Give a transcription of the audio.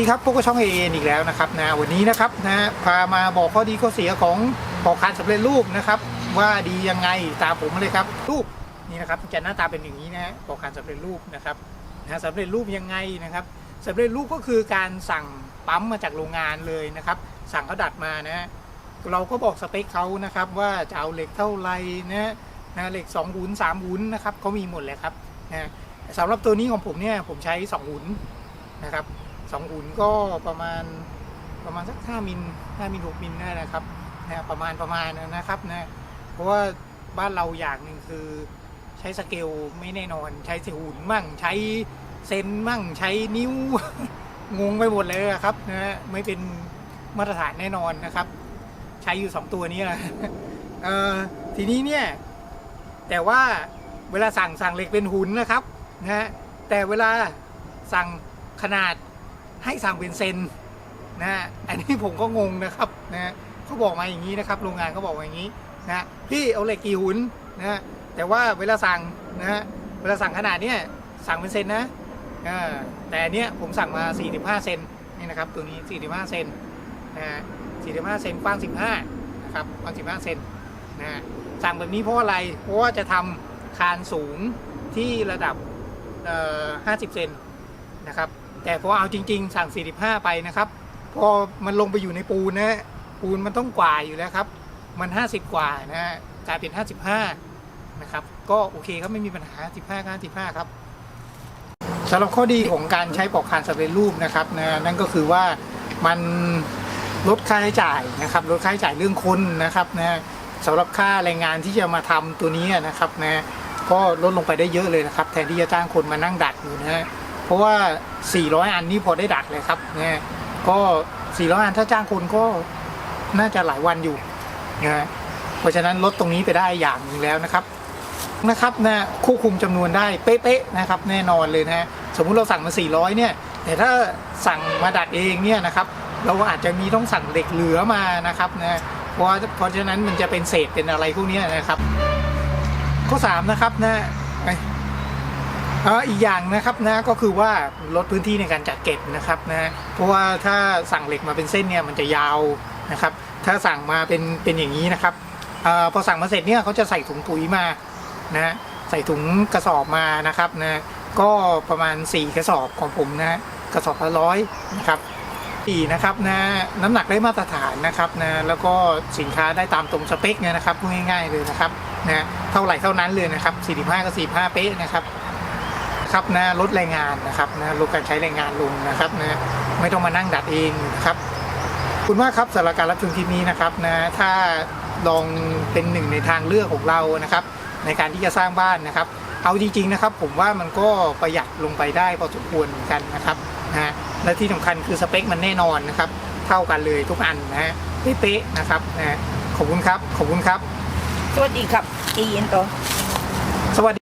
ดีครับพวกบช่องเอเอีกแล้วนะครับนะวันนี้นะครับนะพามาบอกข้อดีข้อเสียของปอกคานสำเร็จรูปนะครับ ว่าดียังไงตามผมมาเลยครับ รูปนี่นะครับจะหน้าตาเป็นอย่างนี้นะฮะปอกคานสำเร็จรูปนะครับนะสำเร็จรูปยังไงนะครับสำเร็จรูปก็คือการสั่งปั๊มมาจากโรงงานเลยนะครับ สั่งเขาดัดมานะฮะเราก็บอกสเปคเขานะครับ ว่าจะเอาเหล็กเท่าไหร่นะนะเหล็ก2หุน3หุนนะครับเขามีหมดเลยครับนะสำหรับตัวนี้ของผมเนี่ยผมใช้2หุนนะครับ สองหุ่นก็ประมาณประมาณสักห้ามิลห้ามิลหกมิลได้นะครับนะประมาณประมาณนะครับนะเพราะว่าบ้านเราอย่างหนึ่งคือใช้สเกลไม่แน่นอน ใช้สิหุ่นมั่งใช้เซนมั่งใช้นิ้วงงไปหมดเลยครับนะไม่เป็นมาตรฐานแน่นอนนะครับ ใช้อยู่สองตัวนี้แหละเออทีนี้เนี่ยแต่ว่าเวลาสั่งสั่งเหล็กเป็นหุ่นนะครับนะฮะแต่เวลาสั่งขนาด ให้สั่งเป็นเซนนะฮะอันนี้ผมก็งงนะครับนะฮะเขาบอกมาอย่างนี้นะครับ โรงงานเขาบอกมาอย่างนี้นะฮะพี่เอาเหล็กกี่หุ่นนะฮะแต่ว่าเวลาสั่งนะฮะเวลาสั่งขนาดเนี้ยสั่งเป็นเซนนะแต่อันเนี้ยผมสั่งมา 45 เซนนี่นะครับตัวนี้ 45 เซนนะฮะ45 เซนกว้าง 15นะครับกว้าง15 เซนนะฮะสั่งแบบนี้เพราะอะไร เพราะว่าจะทำคานสูงที่ระดับเอ่อ50 เซนนะครับ แต่พอเอาจริง ๆ สั่ง 45 ไปนะครับ พอมันลงไปอยู่ในปูนนะปูนมันต้องกว่าอยู่แล้วครับ มัน 50 กว่านะฮะกลายเป็น 55 นะครับ ก็โอเคครับไม่มีปัญหา 15ก็55 ครับสำหรับข้อดีของการใช้ปอกคานสำเร็จรูปนะครับนะนั่นก็คือว่ามันลดค่าใช้จ่ายนะครับลดค่าใช้จ่ายเรื่องคนนะครับนะสำหรับค่าแรงงานที่จะมาทำตัวนี้นะครับนะก็ลดลงไปได้เยอะเลยนะครับ แทนที่จะจ้างคนมานั่งดัดอยู่นะฮะ เพราะว่า 400 อันนี้พอได้ดัดเลยครับเนี่ยก็ 400 อันถ้าจ้างคนก็น่าจะหลายวันอยู่นะเพราะฉะนั้นลดตรงนี้ไปได้อย่างหนึ่งแล้วนะครับนะครับนะควบคุมจำนวนได้เป๊ะๆนะครับ แน่นอนเลยนะฮะสมมุติเราสั่งมา 400 เนี่ย แต่ถ้าสั่งมาดัดเองเนี่ยนะครับ เราอาจจะมีต้องสั่งเหล็กเหลือมานะครับนะเพราะเพราะฉะนั้นมันจะเป็นเศษเป็นอะไรพวกนี้นะครับ ข้อ 3 นะครับนะเอีกอย่างนะครับนะก็คือว่าลดพื้นที่ในการจัดเก็บนะครับนะเพราะว่าถ้าสั่งเหล็กมาเป็นเส้นเนี่ยมันจะยาวนะครับ ถ้าสั่งมาเป็นเป็นอย่างนี้นะครับอพอสั่งมาเสร็จเนี่ยเขาจะใส่ถุงปุ๋ยมานะใส่ถุงกระสอบมานะครับนะก็ประมาณ 4 กระสอบของผมนะกระสอบละร้อยนะครับอีนะครับนะน้ำหนักได้มาตรฐานนะครับนะแล้วก็สินค้าได้ตามตรงสเปคเนี่ยนะครับง่ายๆเลยนะครับนะเท่าไหร่เท่านั้นเลยนะครับ 45 กับ 45 เป๊ะนะครับ ครับนะลดแรงงานนะครับนะลดการใช้แรงงานลงนะครับนะไม่ต้องมานั่งดัดเองนะครับคุณมาครับสำหรับการรับชมคลิปนี้นะครับนะถ้าลองเป็นหนึ่งในทางเลือกของเรานะครับ ในการที่จะสร้างบ้านนะครับ เอาจริงๆนะครับ ผมว่ามันก็ประหยัดลงไปได้พอสมควรเหมือนกันนะครับนะและที่สำคัญคือสเปคมันแน่นอนนะครับ เท่ากันเลยทุกอันนะฮะเป๊ะๆนะครับนะขอบคุณครับ ขอบคุณครับ สวัสดีครับอีนต่อสวัสดี